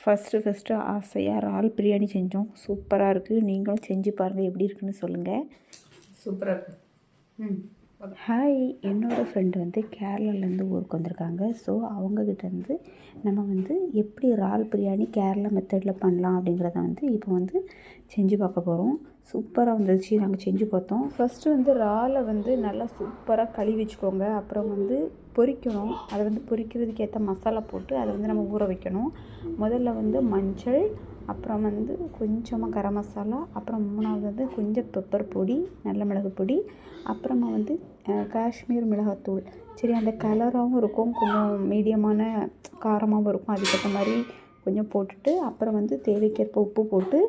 First first ஆசையாக இறால் பிரியாணி செஞ்சோம். சூப்பராக இருக்குது நீங்களும் செஞ்சு பாருங்கள் எப்படி இருக்குன்னு சொல்லுங்கள் சூப்பராக இருக்குது ம். ஹாய் என்னோடய ஃப்ரெண்டு வந்து கேரளாலேருந்து ஊருக்கு வந்திருக்காங்க. ஸோ அவங்கக்கிட்டேருந்து நம்ம வந்து எப்படி இறால் பிரியாணி கேரளா மெத்தடில் பண்ணலாம் அப்படிங்கிறத வந்து இப்போ வந்து செஞ்சு பார்க்க போகிறோம் சூப்பராக வந்துருச்சு. நாங்கள் செஞ்சு பார்த்தோம். ஃபஸ்ட்டு வந்து இறாலை வந்து நல்லா சூப்பராக கழுவி வச்சுக்கோங்க. அப்புறம் வந்து பொரிக்கணும். அதை வந்து பொரிக்கிறதுக்கு ஏற்ற மசாலா போட்டு அதை வந்து நம்ம ஊற வைக்கணும். முதல்ல வந்து மஞ்சள் அப்புறம் வந்து கொஞ்சமாக கரம் மசாலா அப்புறம் மூணாவது வந்து கொஞ்சம் பெப்பர் பொடி நல்ல மிளகு பொடி அப்புறமா வந்து காஷ்மீர் மிளகாத்தூள். சரி அந்த கலராகவும் இருக்கும். கொஞ்சம் மீடியமான காரமாகவும் இருக்கும். அதுக்கேற்ற மாதிரி கொஞ்சம் போட்டுட்டு அப்புறம் வந்து தேவைக்கேற்ப உப்பு போட்டு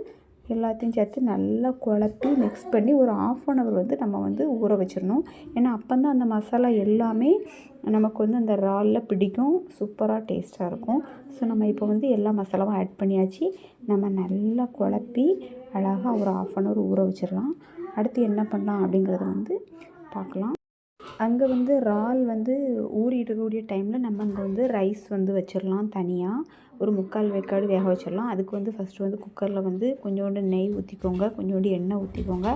எல்லாத்தையும் சேர்த்து நல்லா குழப்பி மிக்ஸ் பண்ணி ஒரு ஆஃப் அன் ஹவர் வந்து நம்ம வந்து ஊற வச்சிடணும். ஏன்னா அப்போ தான் அந்த மசாலா எல்லாமே நமக்கு வந்து அந்த இறாலில் பிடிக்கும். சூப்பராக டேஸ்ட்டாக இருக்கும். ஸோ நம்ம இப்போ வந்து எல்லா மசாலாவும் ஆட் பண்ணியாச்சு. நம்ம நல்லா குழப்பி அழகாக ஒரு ஆஃப் அன் ஹவர் ஊற வச்சிடலாம். அடுத்து என்ன பண்ணலாம் அப்படிங்கிறத வந்து பார்க்கலாம். அங்கே வந்து இறால் வந்து ஊறிட்டு இருக்கக்கூடிய டைமில் நம்ம அங்கே வந்து ரைஸ் வந்து வச்சிடலாம் தனியாக ஒரு முக்கால் வேக்காடு வேக வச்சிடலாம். அதுக்கு வந்து ஃபஸ்ட்டு வந்து குக்கரில் வந்து கொஞ்சோண்டு நெய் ஊற்றிக்கோங்க கொஞ்சோண்டு எண்ணெய் ஊற்றிக்கோங்க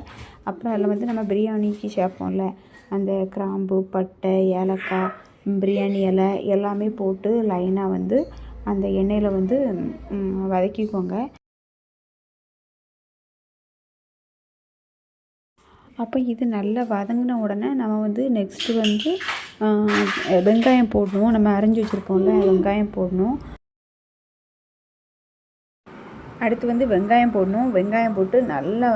அப்புறம் அதில் வந்து நம்ம பிரியாணிக்கு சேர்ப்போம்ல. அந்த கிராம்பு பட்டை ஏலக்காய் பிரியாணி இலை எல்லாமே போட்டு லைனாக வந்து அந்த எண்ணெயில் வந்து வதக்கிக்கோங்க. அப்போ இது நல்லா வதங்கின உடனே நம்ம வந்து நெக்ஸ்ட்டு வந்து வெங்காயம் போடணும். நம்ம அரைஞ்சி வச்சுருப்போம்ல வெங்காயம் போடணும். அடுத்து வந்து வெங்காயம் போடணும். வெங்காயம் போட்டு நல்லா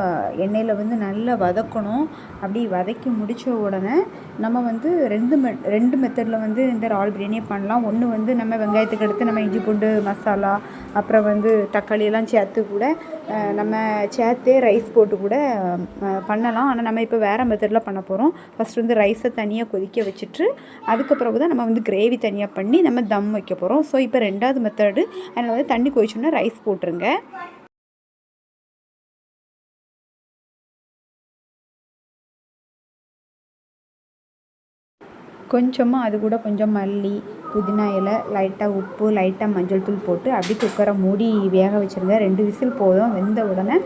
எண்ணெயில் வந்து நல்லா வதக்கணும். அப்படி வதக்கி முடித்த உடனே நம்ம வந்து ரெண்டு மெ ரெண்டு மெத்தடில் வந்து இந்த ரால் பிரியாணியை பண்ணலாம். ஒன்று வந்து நம்ம வெங்காயத்துக்கு அடுத்து நம்ம இஞ்சி பூண்டு மசாலா அப்புறம் வந்து தக்காளி எல்லாம் சேர்த்து கூட நம்ம சேர்த்தே ரைஸ் போட்டு கூட பண்ணலாம். ஆனால் நம்ம இப்போ வேறு மெத்தடில் பண்ண போகிறோம் ஃபஸ்ட் வந்து ரைஸை தனியாக கொதிக்க வச்சுட்டு அதுக்கப்புறம் தான் நம்ம வந்து கிரேவி தனியாக பண்ணி நம்ம தம் வைக்க போகிறோம் ஸோ இப்போ ரெண்டாவது மெத்தடு அதில் வந்து தண்ணி கொதிச்சோன்னா ரைஸ் போட்டுருங்க. கொஞ்சமாக அது கூட கொஞ்சம் மல்லி புதினா இலை லைட்டாக உப்பு லைட்டாக மஞ்சள் தூள் போட்டு அப்படி குக்கரை மூடி வேக வச்சுருந்தேன் ரெண்டு விசில் போதும். வெந்த உடனே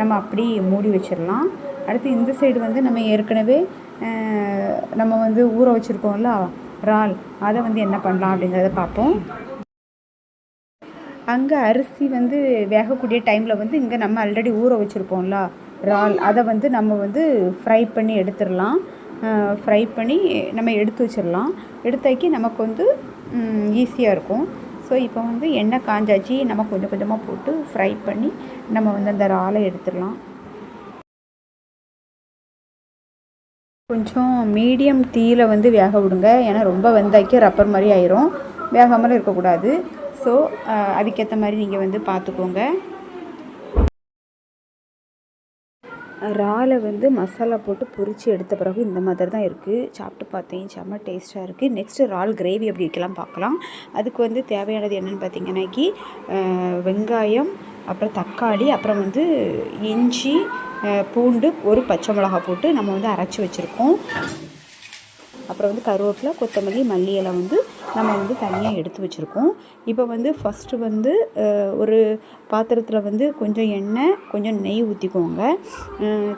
நம்ம அப்படி மூடி வச்சிடலாம் அடுத்து இந்த சைடு வந்து நம்ம ஏற்கனவே நம்ம வந்து ஊற வச்சுருக்கோம்ல இறால். அதை வந்து என்ன பண்ணலாம் அப்படிங்கிறத பார்ப்போம். அங்கே அரிசி வந்து வேகக்கூடிய டைமில் வந்து இங்கே நம்ம ஆல்ரெடி ஊற வச்சுருப்போம்ல இறால். அதை வந்து நம்ம வந்து ஃப்ரை பண்ணி எடுத்துடலாம் ஃப்ரை பண்ணி நம்ம எடுத்து வச்சிடலாம். எடுத்தாக்கி நமக்கு வந்து ஈஸியாக இருக்கும். ஸோ இப்போ வந்து எண்ணெய் காஞ்சாச்சு நம்ம கொஞ்சம் கொஞ்சமாக போட்டு ஃப்ரை பண்ணி நம்ம வந்து அந்த இறாலை எடுத்துடலாம். கொஞ்சம் மீடியம் தீயில் வந்து வேக விடுங்க. ஏன்னா ரொம்ப வெந்தாக்கி ரப்பர் மாதிரி ஆயிரும். வேகாமலும் இருக்கக்கூடாது. ஸோ அதுக்கேற்ற மாதிரி நீங்கள் வந்து பார்த்துக்கோங்க. இறாலை வந்து மசாலா போட்டு பொரித்து எடுத்த பிறகு இந்த மாதிரி தான் இருக்குது சாப்பிட்டு பார்த்தேன். செம்ம டேஸ்ட்டாக இருக்குது நெக்ஸ்ட்டு இறால் கிரேவி அப்படி வைக்கலாம் பார்க்கலாம். அதுக்கு வந்து தேவையானது என்னென்னு பார்த்தீங்கன்னாக்கி வெங்காயம் அப்புறம் தக்காளி அப்புறம் வந்து இஞ்சி பூண்டு ஒரு பச்சை மிளகா போட்டு நம்ம வந்து அரைச்சி வச்சுருக்கோம். அப்புறம் வந்து கருவேப்பிலை கொத்தமல்லி மல்லி எல்லாம் வந்து நம்ம வந்து தனியாக எடுத்து வச்சுருக்கோம். இப்போ வந்து ஃபஸ்ட்டு வந்து ஒரு பாத்திரத்தில் வந்து கொஞ்சம் எண்ணெய் கொஞ்சம் நெய் ஊற்றிக்கோங்க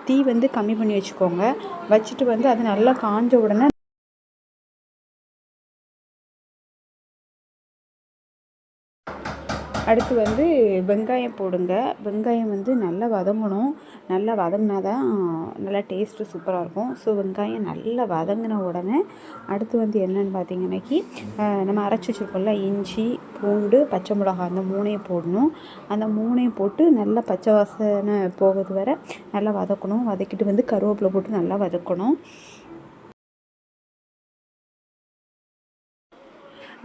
தீ வந்து கம்மி பண்ணி வச்சுக்கோங்க. வச்சுட்டு வந்து அது நல்லா காஞ்ச உடனே அடுத்து வந்து வெங்காயம் போடுங்க. வெங்காயம் வந்து நல்லா வதங்கணும். நல்லா வதங்கினா தான் நல்லா டேஸ்ட்டு சூப்பராக இருக்கும். ஸோ வெங்காயம் நல்லா வதங்கின உடனே அடுத்து வந்து என்னென்னு பார்த்தீங்கன்னாக்கி நம்ம அரைச்சி வச்சுருக்கோம்ல இஞ்சி பூண்டு பச்சை மிளகாய் அந்த மூணையும் போடணும். அந்த மூணையும் போட்டு நல்லா பச்சை வாசனை போகிறது வரை நல்லா வதக்கணும். வதக்கிட்டு வந்து கருவேப்பிலை போட்டு நல்லா வதக்கணும்.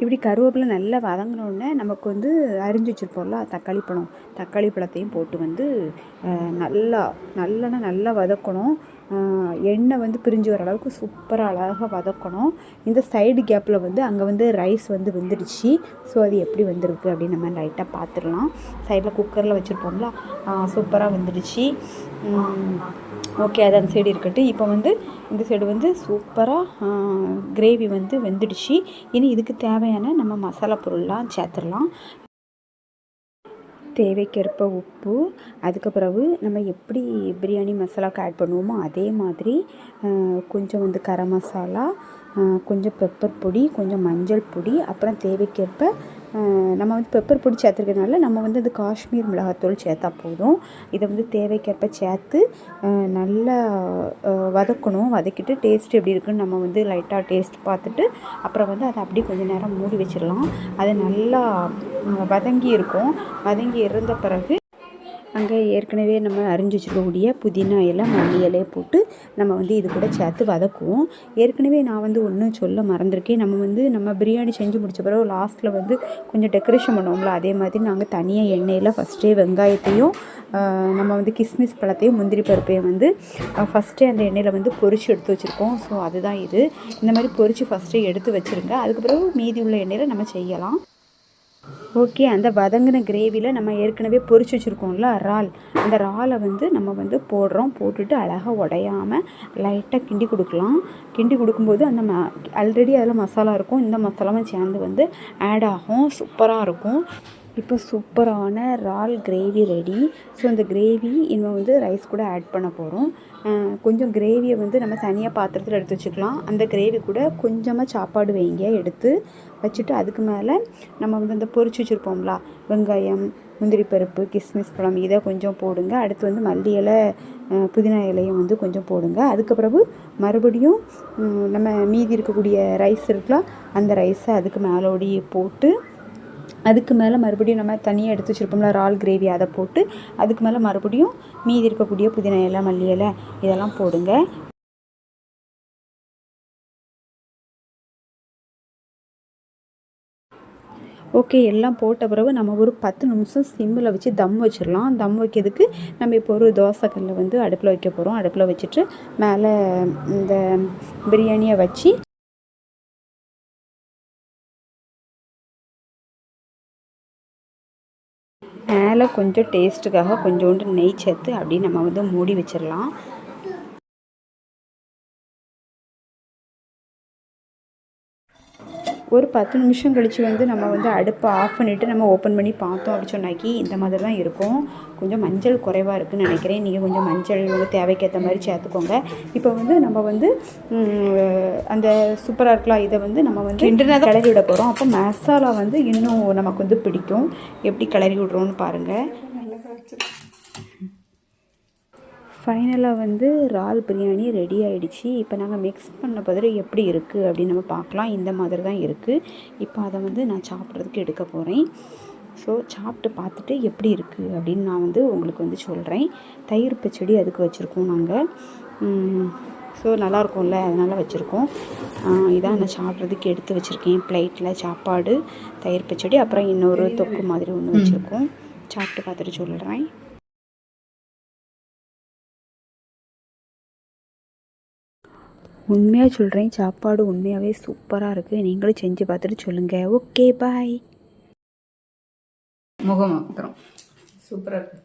இப்படி கருவேப்பிலை நல்லா வதங்கினோடனே நமக்கு வந்து அரிஞ்சு வச்சுருப்போம்ல தக்காளி பழம். தக்காளி பழத்தையும் போட்டு வந்து நல்லா நல்லெண்ணெய் நல்லா வதக்கணும். எண்ணெய் வந்து பிரிஞ்சு வர அளவுக்கு சூப்பராக அழகாக வதக்கணும். இந்த சைடு கேப்பில் வந்து அங்கே வந்து ரைஸ் வந்து வெந்துடுச்சு. ஸோ அது எப்படி வந்திருக்கு அப்படின்னு நம்ம லைட்டாக பார்த்துடலாம் சைடில் குக்கரில் வச்சுருப்போம்ல சூப்பராக வந்துடுச்சு. ஓகே அது அந்த சைடு இருக்கட்டும். இப்போ வந்து இந்த சைடு வந்து சூப்பராக கிரேவி வந்து வெந்துடுச்சு. இனி இதுக்கு தேவையான நம்ம மசாலா பொருள்லாம் சேர்த்துடலாம். தேவைக்கேற்ப உப்பு அதுக்கு பிறகு நம்ம எப்படி பிரியாணி மசாலாக்கு ஆட் பண்ணுவோமோ அதே மாதிரி கொஞ்சம் வந்து கரம் மசாலா கொஞ்சம் பெப்பர் பொடி கொஞ்சம் மஞ்சள் பொடி அப்புறம் தேவைக்கேற்ப நம்ம வந்து பெப்பர் பொடி சேர்த்துருக்கனால நம்ம வந்து அது காஷ்மீர் மிளகாத்தூள் சேர்த்தா போதும். இதை வந்து தேவைக்கேற்ப சேர்த்து நல்லா வதக்கணும். வதக்கிட்டு டேஸ்ட் எப்படி இருக்குன்னு நம்ம வந்து லைட்டாக டேஸ்ட் பார்த்துட்டு அப்புறம் வந்து அதை அப்படியே கொஞ்சம் நேரம் மூடி வச்சிடலாம். அது நல்லா வதங்கி இருக்கும் வதங்கி இருந்த பிறகு அங்கே ஏற்கனவே நம்ம அரிஞ்சு வச்சுருக்கக்கூடிய புதினா எல்லாம் மல்லி இலையை போட்டு நம்ம வந்து இது கூட சேர்த்து வதக்குவோம். ஏற்கனவே நான் வந்து ஒன்றும் சொல்ல மறந்துருக்கேன். நம்ம வந்து நம்ம பிரியாணி செஞ்சு முடித்த பிறகு லாஸ்ட்டில் வந்து கொஞ்சம் டெக்கரேஷன் பண்ணுவோம்ல அதே மாதிரி நாங்கள் தனியாக எண்ணெயில் ஃபஸ்ட்டே வெங்காயத்தையும் நம்ம வந்து கிஸ்மிஸ் பழத்தையும் முந்திரி பருப்பையும் வந்து ஃபஸ்ட்டே அந்த எண்ணெயில் வந்து பொறிச்சு எடுத்து வச்சுருக்கோம். ஸோ அதுதான் இது. இந்த மாதிரி பொறிச்சு ஃபஸ்ட்டே எடுத்து வச்சுருங்க. அதுக்கு பிறகு மீதி உள்ள எண்ணெயில் நம்ம செய்யலாம். ஓகே அந்த வதங்கின கிரேவியில் நம்ம ஏற்கனவே பொரிச்சு வச்சுருக்கோம்ல இறால். அந்த இறாலை வந்து நம்ம வந்து போடுறோம். போட்டுட்டு அழகாக உடையாமல் லைட்டாக கிண்டி கொடுக்கலாம். கிண்டி கொடுக்கும்போது அந்த ம ஆல்ரெடி அதில் மசாலா இருக்கும். இந்த மசாலாவும் சேர்ந்து வந்து ஆட் ஆகும். சூப்பராக இருக்கும். இப்போ சூப்பரான இறால் கிரேவி ரெடி ஸோ இந்த கிரேவி இன்னும் வந்து ரைஸ் கூட ஆட் பண்ண போகிறோம் கொஞ்சம் கிரேவியை வந்து நம்ம தனியாக பாத்திரத்தில் எடுத்து வச்சுக்கலாம். அந்த கிரேவி கூட கொஞ்சமாக சாப்பாடு வைங்க எடுத்து வச்சுட்டு அதுக்கு மேலே நம்ம வந்து இந்த பொரிச்சு வச்சுருப்போம்ல வெங்காயம் முந்திரி பருப்பு கிஸ்மிஸ் பழம் இதை கொஞ்சம் போடுங்க. அடுத்து வந்து மல்லி இலை புதினா இலையும் வந்து கொஞ்சம் போடுங்க. அதுக்கு பிறகு மறுபடியும் நம்ம மீதி இருக்கக்கூடிய ரைஸ் இருக்கலாம் அந்த ரைஸை அதுக்கு மேலோடி போட்டு அதுக்கு மேலே மறுபடியும் நம்ம தனியாக எடுத்து வச்சுருப்போம்ல இறால் கிரேவி அதை போட்டு அதுக்கு மேலே மறுபடியும் மீதி இருக்கக்கூடிய புதினா இலை மல்லி இலை இதெல்லாம் போடுங்க. ஓகே எல்லாம் போட்ட பிறகு நம்ம ஒரு பத்து நிமிஷம் சிம்மில் வச்சு தம் வச்சிடலாம். தம் வைக்கிறதுக்கு நம்ம இப்போ ஒரு தோசைக்கல்லை வந்து அடுப்பில் வைக்க போகிறோம் அடுப்பில் வச்சுட்டு மேலே இந்த பிரியாணியை வச்சு மேலே கொஞ்சம் டேஸ்ட்டுக்காக கொஞ்சோண்டு நெய் சேர்த்து அப்படியே நம்ம வந்து மூடி வச்சிடலாம். ஒரு பத்து நிமிஷம் கழித்து வந்து நம்ம வந்து அடுப்பை ஆஃப் பண்ணிவிட்டு நம்ம ஓப்பன் பண்ணி பார்த்தோம் அப்படின்னு சொன்னாக்கி இந்த மாதிரி தான் இருக்கும். கொஞ்சம் மஞ்சள் குறைவாக இருக்குன்னு நினைக்கிறேன். நீங்கள் கொஞ்சம் மஞ்சள் வந்து தேவைக்கேற்ற மாதிரி சேர்த்துக்கோங்க. இப்போ வந்து நம்ம வந்து அந்த சூப்பராக இருக்கலாம். இதை வந்து நம்ம வந்து கிளறி விட போகிறோம் அப்போ மசாலா வந்து இன்னும் நமக்கு வந்து பிடிக்கும். எப்படி கிளறி விட்றோன்னு பாருங்கள் ஃபைனலாக வந்து இறால் பிரியாணி ரெடி ஆயிடுச்சு. இப்போ நாங்கள் மிக்ஸ் பண்ண பதில் எப்படி இருக்குது அப்படின்னு நம்ம பார்க்கலாம் இந்த மாதிரி தான் இருக்குது இப்போ அதை வந்து நான் சாப்பிட்றதுக்கு எடுக்க போகிறேன் ஸோ சாப்பிட்டு பார்த்துட்டு எப்படி இருக்குது அப்படின்னு நான் வந்து உங்களுக்கு வந்து சொல்கிறேன் தயிர் பச்சடி அதுக்கு வச்சுருக்கோம் நாங்கள் ஸோ நல்லாயிருக்கும்ல அதனால் வச்சுருக்கோம். இதான் நான் சாப்பிட்றதுக்கு எடுத்து வச்சுருக்கேன். பிளேட்டில் சாப்பாடு தயிர் பச்சடி அப்புறம் இன்னொரு தொக்கு மாதிரி ஒன்று வச்சுருக்கோம். சாப்பிட்டு பார்த்துட்டு சொல்கிறேன் உண்மையாக சொல்கிறேன் சாப்பாடு உண்மையாகவே சூப்பராக இருக்குது நீங்களும் செஞ்சு பார்த்துட்டு சொல்லுங்கள் ஓகே பாய் முகம் அப்புறம் சூப்பராக இருக்கு.